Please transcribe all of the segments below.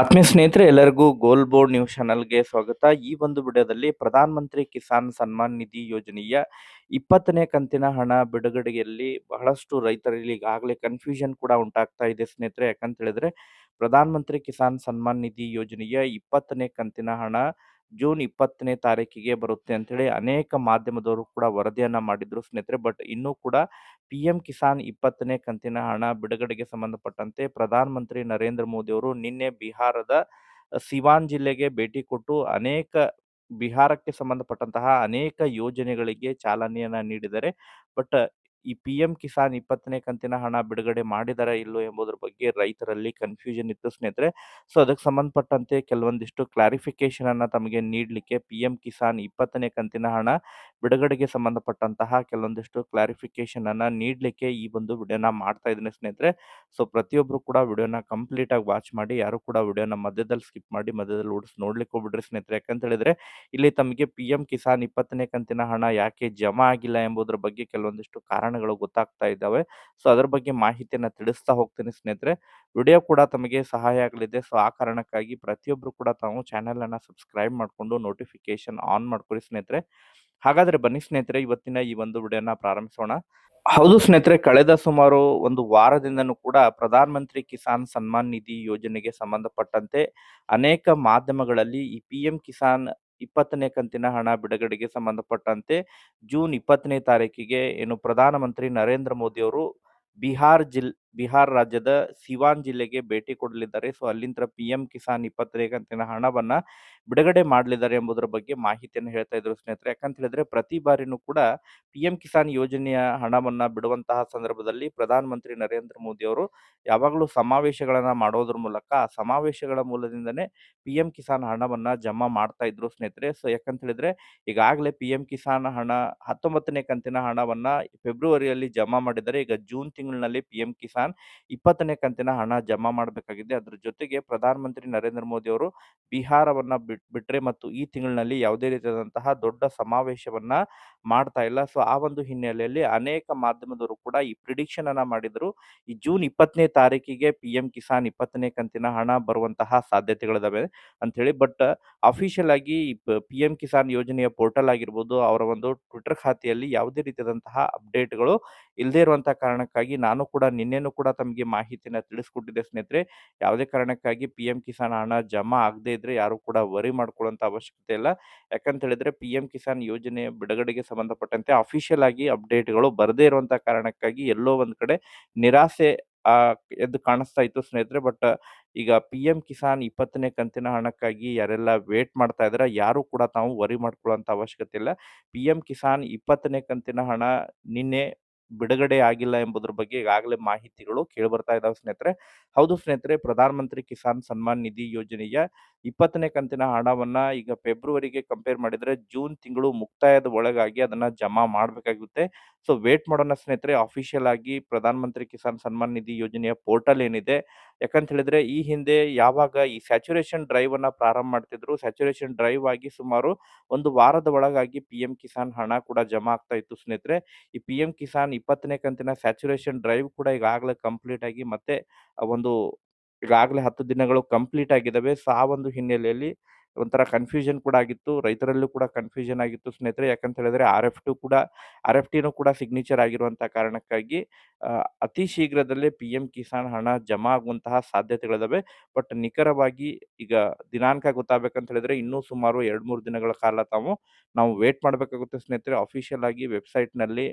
ಆತ್ಮೀಯ ಸ್ನೇಹಿತರೆ, ಎಲ್ಲರಿಗೂ ಗೋಲ್ ಬೋರ್ಡ್ ನ್ಯೂಸ್ ಚಾನಲ್ಗೆ ಸ್ವಾಗತ. ಈ ಒಂದು ವಿಡಿಯೋದಲ್ಲಿ ಪ್ರಧಾನ ಮಂತ್ರಿ ಕಿಸಾನ್ ಸನ್ಮಾನ್ ನಿಧಿ ಯೋಜನೆಯ ಇಪ್ಪತ್ತನೇ ಕಂತಿನ ಹಣ ಬಿಡುಗಡೆಯಲ್ಲಿ ಬಹಳಷ್ಟು ರೈತರಲ್ಲಿ ಈಗಾಗಲೇ ಕನ್ಫ್ಯೂಷನ್ ಕೂಡ ಉಂಟಾಗ್ತಾ ಇದೆ ಸ್ನೇಹಿತರೆ. ಯಾಕಂತ ಹೇಳಿದ್ರೆ ಪ್ರಧಾನ ಮಂತ್ರಿ ಕಿಸಾನ್ ಸನ್ಮಾನ್ ನಿಧಿ ಯೋಜನೆಯ ಇಪ್ಪತ್ತನೇ ಕಂತಿನ ಹಣ ಜೂನ್ ಇಪ್ಪತ್ತನೇ ತಾರೀಕಿಗೆ ಬರುತ್ತೆ ಅಂತೇಳಿ ಅನೇಕ ಮಾಧ್ಯಮದವರು ಕೂಡ ವರದಿಯನ್ನ ಮಾಡಿದ್ರು ಸ್ನೇಹಿತರೆ. ಬಟ್ ಇನ್ನೂ ಕೂಡ ಪಿ ಎಂ ಕಿಸಾನ್ ಇಪ್ಪತ್ತನೇ ಕಂತಿನ ಹಣ ಬಿಡುಗಡೆಗೆ ಸಂಬಂಧಪಟ್ಟಂತೆ ಪ್ರಧಾನ ಮಂತ್ರಿ ನರೇಂದ್ರ ಮೋದಿ ಅವರು ನಿನ್ನೆ ಬಿಹಾರದ ಸಿವಾನ್ ಜಿಲ್ಲೆಗೆ ಭೇಟಿ ಕೊಟ್ಟು ಅನೇಕ ಬಿಹಾರಕ್ಕೆ ಸಂಬಂಧಪಟ್ಟಂತಹ ಅನೇಕ ಯೋಜನೆಗಳಿಗೆ ಚಾಲನೆಯನ್ನ ನೀಡಿದ್ದಾರೆ. ಬಟ್ ಈ ಪಿ ಎಂ ಕಿಸಾನ್ ಇಪ್ಪತ್ತನೇ ಕಂತಿನ ಹಣ ಬಿಡುಗಡೆ ಮಾಡಿದಾರಾ ಇಲ್ಲೋ ಎಂಬುದರ ಬಗ್ಗೆ ರೈತರಲ್ಲಿ ಕನ್ಫ್ಯೂಷನ್ ಇತ್ತು ಸ್ನೇಹಿತರೆ. ಸೊ ಅದಕ್ಕೆ ಸಂಬಂಧಪಟ್ಟಂತೆ ಕೆಲವೊಂದಿಷ್ಟು ಕ್ಲಾರಿಫಿಕೇಶನ್ ಅನ್ನ ತಮಗೆ ನೀಡಲಿಕ್ಕೆ ಪಿ ಎಂ ಕಿಸಾನ್ ಇಪ್ಪತ್ತನೇ ಕಂತಿನ ಹಣ ಬಿಡುಗಡೆಗೆ ಸಂಬಂಧಪಟ್ಟಂತಹ ಕೆಲವೊಂದಿಷ್ಟು ಕ್ಲಾರಿಫಿಕೇಶನ್ ಅನ್ನ ನೀಡಲಿಕ್ಕೆ ಈ ಒಂದು ವಿಡಿಯೋನ ಮಾಡ್ತಾ ಇದ್ದೀನಿ ಸ್ನೇಹಿತರೆ. ಸೊ ಪ್ರತಿಯೊಬ್ಬರು ಕೂಡ ವಿಡಿಯೋನ ಕಂಪ್ಲೀಟ್ ಆಗಿ ವಾಚ್ ಮಾಡಿ, ಯಾರು ಕೂಡ ವಿಡಿಯೋನ ಮಧ್ಯದಲ್ಲಿ ಸ್ಕಿಪ್ ಮಾಡಿ, ಮಧ್ಯದಲ್ಲಿ ಓಡಿಸಿ ನೋಡ್ಲಿಕ್ಕೆ ಹೋಗ್ಬಿಡ್ರಿ ಸ್ನೇಹಿತರೆ. ಯಾಕಂತ ಹೇಳಿದ್ರೆ, ಇಲ್ಲಿ ತಮಗೆ ಪಿ ಎಂ ಕಿಸಾನ್ ಇಪ್ಪತ್ತನೇ ಕಂತಿನ ಹಣ ಯಾಕೆ ಜಮಾ ಆಗಿಲ್ಲ ಎಂಬುದರ ಬಗ್ಗೆ ಕೆಲವೊಂದಿಷ್ಟು ಕಾರಣಗಳು ಗೊತ್ತಾಗ್ತಾ ಇದ್ದಾವೆ. ಸೊ, ಅದರ ಬಗ್ಗೆ ಮಾಹಿತಿಯನ್ನು ತಿಳಿಸ್ತಾ ಹೋಗ್ತೀನಿ ಸ್ನೇಹಿತರೆ. ವಿಡಿಯೋ ಕೂಡ ತಮಗೆ ಸಹಾಯ ಆಗಲಿದೆ. ಸೊ, ಆ ಕಾರಣಕ್ಕಾಗಿ ಪ್ರತಿಯೊಬ್ಬರು ಕೂಡ ತಾವು ಚಾನೆಲ್ ಅನ್ನ ಸಬ್ಸ್ಕ್ರೈಬ್ ಮಾಡಿಕೊಂಡು ನೋಟಿಫಿಕೇಶನ್ ಆನ್ ಮಾಡ್ಕೊಳ್ಳಿ ಸ್ನೇಹಿತರೆ. ಹಾಗಾದ್ರೆ ಬನ್ನಿ ಸ್ನೇಹಿತರೆ, ಇವತ್ತಿನ ಈ ಒಂದು ವಿಡಿಯೋನ ಪ್ರಾರಂಭಿಸೋಣ. ಹೌದು ಸ್ನೇಹಿತರೆ, ಕಳೆದ ಸುಮಾರು ಒಂದು ವಾರದಿಂದನೂ ಕೂಡ ಪ್ರಧಾನ ಮಂತ್ರಿ ಕಿಸಾನ್ ಸನ್ಮಾನ್ ನಿಧಿ ಯೋಜನೆಗೆ ಸಂಬಂಧಪಟ್ಟಂತೆ ಅನೇಕ ಮಾಧ್ಯಮಗಳಲ್ಲಿ ಈ ಪಿ ಕಿಸಾನ್ ಇಪ್ಪತ್ತನೇ ಕಂತಿನ ಹಣ ಬಿಡುಗಡೆಗೆ ಸಂಬಂಧಪಟ್ಟಂತೆ ಜೂನ್ ಇಪ್ಪತ್ತನೇ ತಾರೀಕಿಗೆ ಏನು ಪ್ರಧಾನಮಂತ್ರಿ ನರೇಂದ್ರ ಮೋದಿ ಅವರು ಬಿಹಾರ್ ಜಿಲ್ ಬಿಹಾರ್ ರಾಜ್ಯದ ಸಿವಾನ್ ಜಿಲ್ಲೆಗೆ ಭೇಟಿ ಕೊಡಲಿದ್ದಾರೆ. ಸೊ ಅಲ್ಲಿಂದ ಪಿ ಎಂ ಕಿಸಾನ್ ಇಪ್ಪತ್ತನೇ ಕಂತಿನ ಹಣವನ್ನ ಬಿಡುಗಡೆ ಮಾಡಲಿದ್ದಾರೆ ಎಂಬುದರ ಬಗ್ಗೆ ಮಾಹಿತಿಯನ್ನು ಹೇಳ್ತಾ ಇದ್ರು ಸ್ನೇಹಿತರೆ. ಯಾಕಂತ ಹೇಳಿದ್ರೆ ಪ್ರತಿ ಬಾರಿನೂ ಕೂಡ ಪಿ ಎಂ ಕಿಸಾನ್ ಯೋಜನೆಯ ಹಣವನ್ನ ಬಿಡುವಂತಹ ಸಂದರ್ಭದಲ್ಲಿ ಪ್ರಧಾನ ಮಂತ್ರಿ ನರೇಂದ್ರ ಮೋದಿ ಅವರು ಯಾವಾಗಲೂ ಸಮಾವೇಶಗಳನ್ನ ಮಾಡೋದ್ರ ಮೂಲಕ ಆ ಸಮಾವೇಶಗಳ ಮೂಲದಿಂದನೇ ಪಿ ಎಂ ಕಿಸಾನ್ ಹಣವನ್ನ ಜಮಾ ಮಾಡ್ತಾ ಇದ್ರು ಸ್ನೇಹಿತರೆ. ಸೊ, ಯಾಕಂತ ಹೇಳಿದ್ರೆ ಈಗಾಗಲೇ ಪಿ ಎಂ ಕಿಸಾನ್ ಹಣ ಹತ್ತೊಂಬತ್ತನೇ ಕಂತಿನ ಹಣವನ್ನ ಫೆಬ್ರವರಿಯಲ್ಲಿ ಜಮಾ ಮಾಡಿದ್ದಾರೆ. ಈಗ ಜೂನ್ ತಿಂಗಳಿನಲ್ಲಿ ಪಿ ಎಂ ಕಿಸಾನ್ ಇಪ್ಪತ್ತನೇ ಕಂತಿನ ಹಣ ಜಮಾ ಮಾಡಬೇಕಾಗಿದೆ. ಅದರ ಜೊತೆಗೆ ಪ್ರಧಾನಮಂತ್ರಿ ನರೇಂದ್ರ ಮೋದಿ ಅವರು ಬಿಹಾರವನ್ನ ಬಿಟ್, ಬಿಟ್ರೆ ಮತ್ತು ಈ ತಿಂಗಳಿನಲ್ಲಿ ಯಾವುದೇ ರೀತಿಯಾದಂತಹ ದೊಡ್ಡ ಸಮಾವೇಶವನ್ನ ಮಾಡ್ತಾ ಇಲ್ಲ. ಸೊ, ಆ ಒಂದು ಹಿನ್ನೆಲೆಯಲ್ಲಿ ಅನೇಕ ಮಾಧ್ಯಮದವರು ಕೂಡ ಈ ಪ್ರಿಡಿಕ್ಷನ್ ಅನ್ನ ಮಾಡಿದ್ರು. ಈ ಜೂನ್ ಇಪ್ಪತ್ತನೇ ತಾರೀಕಿಗೆ ಪಿ ಎಂ ಕಿಸಾನ್ ಇಪ್ಪತ್ತನೇ ಕಂತಿನ ಹಣ ಬರುವಂತಹ ಸಾಧ್ಯತೆಗಳಿದಾವೆ ಅಂತ ಹೇಳಿ ಬಟ್ ಅಫಿಷಿಯಲ್ ಆಗಿ ಪಿ ಎಂ ಕಿಸಾನ್ ಯೋಜನೆಯ ಪೋರ್ಟಲ್ ಆಗಿರ್ಬೋದು, ಅವರ ಒಂದು ಟ್ವಿಟರ್ ಖಾತೆಯಲ್ಲಿ ಯಾವುದೇ ರೀತಿಯಾದಂತಹ ಅಪ್ಡೇಟ್ಗಳು ಇಲ್ಲದೆ ಇರುವಂತಹ ಕಾರಣಕ್ಕಾಗಿ ನಾನು ಕೂಡ ನಿನ್ನೆನೂ ಕೂಡ ತಮಗೆ ಮಾಹಿತಿನ ತಿಳಿಸ್ಕೊಟ್ಟಿದೆ ಸ್ನೇಹಿತರೆ. ಯಾವುದೇ ಕಾರಣಕ್ಕಾಗಿ ಪಿ ಎಂ ಕಿಸಾನ್ ಹಣ ಜಮಾ ಆಗದೆ ಇದ್ರೆ ಯಾರು ಕೂಡ ವರಿ ಮಾಡ್ಕೊಳ್ಳುವಂತ ಅವಶ್ಯಕತೆ ಇಲ್ಲ. ಯಾಕಂತ ಹೇಳಿದ್ರೆ ಪಿ ಎಂ ಕಿಸಾನ್ ಯೋಜನೆ ಬಿಡುಗಡೆಗೆ ಸಂಬಂಧಪಟ್ಟಂತೆ ಅಫಿಷಿಯಲ್ ಆಗಿ ಅಪ್ಡೇಟ್ಗಳು ಬರದೇ ಇರುವಂತ ಕಾರಣಕ್ಕಾಗಿ ಎಲ್ಲೋ ಒಂದ್ ಕಡೆ ನಿರಾಸೆ ಎದ್ದು ಕಾಣಿಸ್ತಾ ಇತ್ತು ಸ್ನೇಹಿತರೆ. ಬಟ್, ಈಗ ಪಿ ಎಂ ಕಿಸಾನ್ ಇಪ್ಪತ್ತನೇ ಕಂತಿನ ಹಣಕ್ಕಾಗಿ ಯಾರೆಲ್ಲ ವೇಟ್ ಮಾಡ್ತಾ ಇದ್ದಾರೆ ಯಾರು ಕೂಡ ತಾವು ವರಿ ಮಾಡ್ಕೊಳ್ಳುವಂತ ಅವಶ್ಯಕತೆ ಇಲ್ಲ. ಪಿ ಎಂ ಕಿಸಾನ್ ಇಪ್ಪತ್ತನೇ ಕಂತಿನ ಹಣ ನಿನ್ನೆ ಬಿಡುಗಡೆ ಆಗಿಲ್ಲ ಎಂಬುದ್ರ ಬಗ್ಗೆ ಈಗಾಗಲೇ ಮಾಹಿತಿಗಳು ಕೇಳಿಬರ್ತಾ ಇದಾವೆ ಸ್ನೇಹಿತರೆ. ಹೌದು ಸ್ನೇಹಿತರೆ ಪ್ರಧಾನ ಮಂತ್ರಿ ಕಿಸಾನ್ ಸನ್ಮಾನ್ ನಿಧಿ ಯೋಜನೆಯ ಇಪ್ಪತ್ತನೇ ಕಂತಿನ ಹಣವನ್ನ ಈಗ ಫೆಬ್ರವರಿಗೆ ಕಂಪೇರ್ ಮಾಡಿದ್ರೆ ಜೂನ್ ತಿಂಗಳು ಮುಕ್ತಾಯದ ಒಳಗಾಗಿ ಅದನ್ನ ಜಮಾ ಮಾಡಬೇಕಾಗುತ್ತೆ ಸೊ ವೇಟ್ ಮಾಡೋಣ ಸ್ನೇಹಿತರೆ ಅಫಿಷಿಯಲ್ ಆಗಿ ಪ್ರಧಾನ ಮಂತ್ರಿ ಕಿಸಾನ್ ಸನ್ಮಾನ್ ನಿಧಿ ಯೋಜನೆಯ ಪೋರ್ಟಲ್ ಏನಿದೆ ಯಾಕಂತ ಹೇಳಿದ್ರೆ ಈ ಹಿಂದೆ ಯಾವಾಗ ಈ ಸ್ಯಾಚುರೇಷನ್ ಡ್ರೈವ್ ಅನ್ನ ಪ್ರಾರಂಭ ಮಾಡ್ತಿದ್ರು, ಸ್ಯಾಚುರೇಷನ್ ಡ್ರೈವ್ ಆಗಿ ಸುಮಾರು ಒಂದು ವಾರದ ಒಳಗಾಗಿ ಪಿ ಎಂ ಕಿಸಾನ್ ಹಣ ಕೂಡ ಜಮಾ ಆಗ್ತಾ ಇತ್ತು ಸ್ನೇಹಿತರೆ. ಈ ಪಿ ಎಂ ಕಿಸಾನ್ ಇಪ್ಪತ್ತನೇ ಕಂತಿನ ಸ್ಯಾಚುರೇಷನ್ ಡ್ರೈವ್ ಕೂಡ ಈಗಾಗಲೇ ಕಂಪ್ಲೀಟ್ ಆಗಿ ಮತ್ತೆ ಒಂದು ಈಗಾಗಲೇ ಹತ್ತು ದಿನಗಳು ಕಂಪ್ಲೀಟ್ ಆಗಿದ್ದಾವೆ. ಸಹ ಒಂದು ಹಿನ್ನೆಲೆಯಲ್ಲಿ ಒಂಥರ ಕನ್ಫ್ಯೂಷನ್ ಕೂಡ ಆಗಿತ್ತು, ರೈತರಲ್ಲೂ ಕೂಡ ಕನ್ಫ್ಯೂಷನ್ ಆಗಿತ್ತು ಸ್ನೇಹಿತರೆ. ಯಾಕಂತ ಹೇಳಿದ್ರೆ ಆರ್ ಎಫ್ ಟು ಕೂಡ, ಆರ್ ಎಫ್ ಟಿನೂ ಕೂಡ ಸಿಗ್ನೇಚರ್ ಆಗಿರುವಂಥ ಕಾರಣಕ್ಕಾಗಿ ಅತಿ ಶೀಘ್ರದಲ್ಲೇ ಪಿ ಎಂ ಕಿಸಾನ್ ಹಣ ಜಮಾ ಆಗುವಂತಹ ಸಾಧ್ಯತೆಗಳಿದಾವೆ. ಬಟ್ ನಿಖರವಾಗಿ ಈಗ ದಿನಾಂಕ ಗೊತ್ತಾಗಬೇಕಂತ ಹೇಳಿದ್ರೆ ಇನ್ನೂ ಸುಮಾರು ಎರಡು ಮೂರು ದಿನಗಳ ಕಾಲ ತಾವು ನಾವು ವೇಟ್ ಮಾಡಬೇಕಾಗುತ್ತೆ ಸ್ನೇಹಿತರೆ. ಅಫಿಷಿಯಲ್ ಆಗಿ ವೆಬ್ಸೈಟ್ನಲ್ಲಿ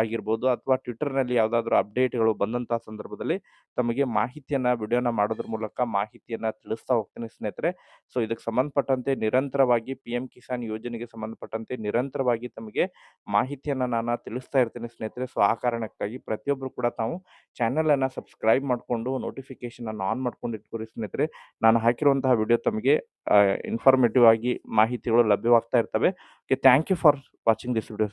ಆಗಿರ್ಬೋದು ಅಥವಾ ಟ್ವಿಟರ್ನಲ್ಲಿ ಯಾವುದಾದ್ರೂ ಅಪ್ಡೇಟ್ಗಳು ಬಂದಂಥ ಸಂದರ್ಭದಲ್ಲಿ ತಮಗೆ ಮಾಹಿತಿಯನ್ನು, ವಿಡಿಯೋನ ಮಾಡೋದ್ರ ಮೂಲಕ ಮಾಹಿತಿಯನ್ನು ತಿಳಿಸ್ತಾ ಹೋಗ್ತೀನಿ ಸ್ನೇಹಿತರೆ. ಸೊ, ಇದಕ್ಕೆ ಸಂಬಂಧಪಟ್ಟಂತೆ ನಿರಂತರವಾಗಿ ಪಿ ಎಂ ಕಿಸಾನ್ ಯೋಜನೆಗೆ ಸಂಬಂಧಪಟ್ಟಂತೆ ನಿರಂತರವಾಗಿ ತಮಗೆ ಮಾಹಿತಿಯನ್ನು ನಾನು ತಿಳಿಸ್ತಾ ಇರ್ತೀನಿ ಸ್ನೇಹಿತರೆ. ಸೊ, ಆ ಕಾರಣಕ್ಕಾಗಿ ಪ್ರತಿಯೊಬ್ಬರು ಕೂಡ ತಾವು ಚಾನಲನ್ನು ಸಬ್ಸ್ಕ್ರೈಬ್ ಮಾಡಿಕೊಂಡು ನೋಟಿಫಿಕೇಶನ್ ಅನ್ನು ಆನ್ ಮಾಡ್ಕೊಂಡು ಇಟ್ಕೊರಿ ಸ್ನೇಹಿತರೆ. ನಾನು ಹಾಕಿರುವಂತಹ ವಿಡಿಯೋ ತಮಗೆ ಇನ್ಫಾರ್ಮೇಟಿವ್ ಆಗಿ ಮಾಹಿತಿಗಳು ಲಭ್ಯವಾಗ್ತಾ ಇರ್ತವೆ. Okay thank you for watching this video